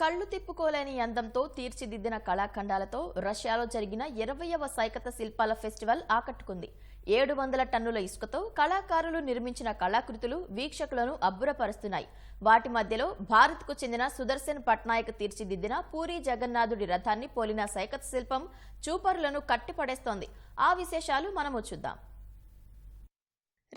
కళ్ళు తిప్పుకోలేని అందంతో తీర్చిదిద్దిన కళాఖండాలతో రష్యాలో జరిగిన ఇరవయవ సైకత శిల్పాల ఫెస్టివల్ ఆకట్టుకుంది. ఏడు వందల టన్నుల ఇసుకతో కళాకారులు నిర్మించిన కళాకృతులు వీక్షకులను అబ్బురపరుస్తున్నాయి. వాటి మధ్యలో భారత్కు చెందిన సుదర్శన్ పట్నాయక్ తీర్చిదిద్దిన పూరి జగన్నాథుడి రథాన్ని పోలిన సైకత శిల్పం చూపరులను కట్టిపడేస్తోంది. ఆ విశేషాలు మనము చూద్దాం.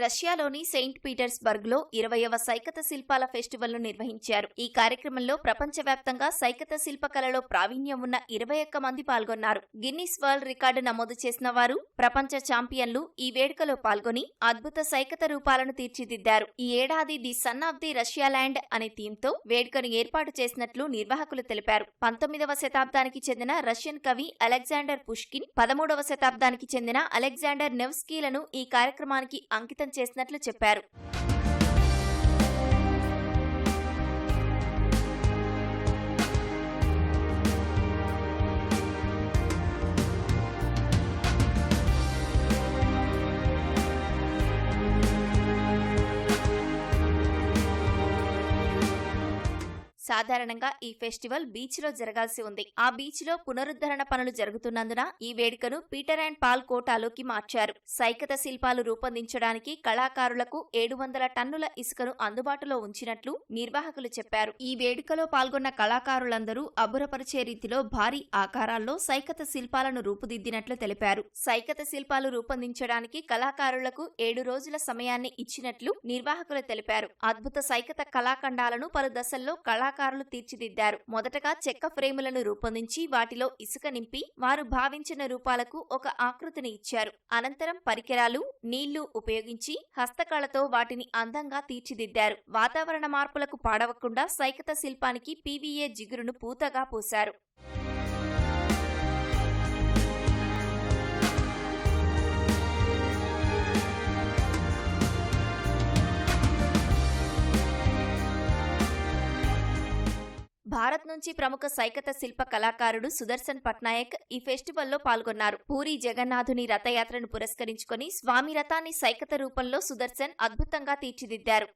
రష్యాలోని సెయింట్ పీటర్స్బర్గ్లో ఇరవయవ సైకత శిల్పాల ఫెస్టివల్ను నిర్వహించారు. ఈ కార్యక్రమంలో ప్రపంచవ్యాప్తంగా సైకత శిల్పకళలో ప్రావీణ్యం ఉన్న ఇరవై ఒక్క మంది పాల్గొన్నారు. గిన్నిస్ వరల్డ్ రికార్డు నమోదు చేసిన వారు ప్రపంచ ఛాంపియన్లు ఈ వేడుకలో పాల్గొని అద్భుత సైకత రూపాలను తీర్చిదిద్దారు. ఈ ఏడాది the sun of the Russia land అనే థీమ్తో వేడుకను ఏర్పాటు చేసినట్లు నిర్వాహకులు తెలిపారు. పంతొమ్మిదవ శతాబ్దానికి చెందిన రష్యన్ కవి అలెగ్జాండర్ పుష్కిన్ పదమూడవ శతాబ్దానికి చెందిన అలెగ్జాండర్ నెవ్స్కీలను ఈ కార్యక్రమానికి అంకితం చేసినట్లు చెప్పారు. సాధారణంగా ఈ ఫెస్టివల్ బీచ్లో జరగాల్సి ఉంది. ఆ బీచ్లో పునరుద్ధరణ పనులు జరుగుతున్నందున ఈ వేడుకను పీటర్ అండ్ పాల్ కోటాలోకి మార్చారు. సైకత శిల్పాలు రూపొందించడానికి కళాకారులకు ఏడు వందల టన్నుల ఇసుకను అందుబాటులో ఉంచినట్లు నిర్వాహకులు చెప్పారు. ఈ వేడుకలో పాల్గొన్న కళాకారులందరూ అబ్బురపరిచే రీతిలో భారీ ఆకారాల్లో సైకత శిల్పాలను రూపుదిద్దినట్లు తెలిపారు. సైకత శిల్పాలు రూపొందించడానికి కళాకారులకు ఏడు రోజుల సమయాన్ని ఇచ్చినట్లు నిర్వాహకులు తెలిపారు. అద్భుత సైకత కళాఖండాలను పలు దశల్లో కళాకారులు తీర్చిదిద్దారు. మొదటగా చెక్క ఫ్రేములను రూపొందించి వాటిలో ఇసుక నింపి వారు భావించిన రూపాలకు ఒక ఆకృతిని ఇచ్చారు. అనంతరం పరికరాలు నీళ్ళు ఉపయోగించి హస్తకళతో వాటిని అందంగా తీర్చిదిద్దారు. వాతావరణ మార్పులకు పాడవకుండా సైకత శిల్పానికి పీవీఏ జిగురును పూతగా పూశారు. భారత్ నుంచి ప్రముఖ సైకత శిల్ప కళాకారుడు సుదర్శన్ పట్నాయక్ ఈ ఫెస్టివల్లో పాల్గొన్నారు. పూరి జగన్నాథుని రథయాత్రను పురస్కరించుకొని స్వామి రథాన్ని సైకత రూపంలో సుదర్శన్ అద్భుతంగా తీర్చిదిద్దారు.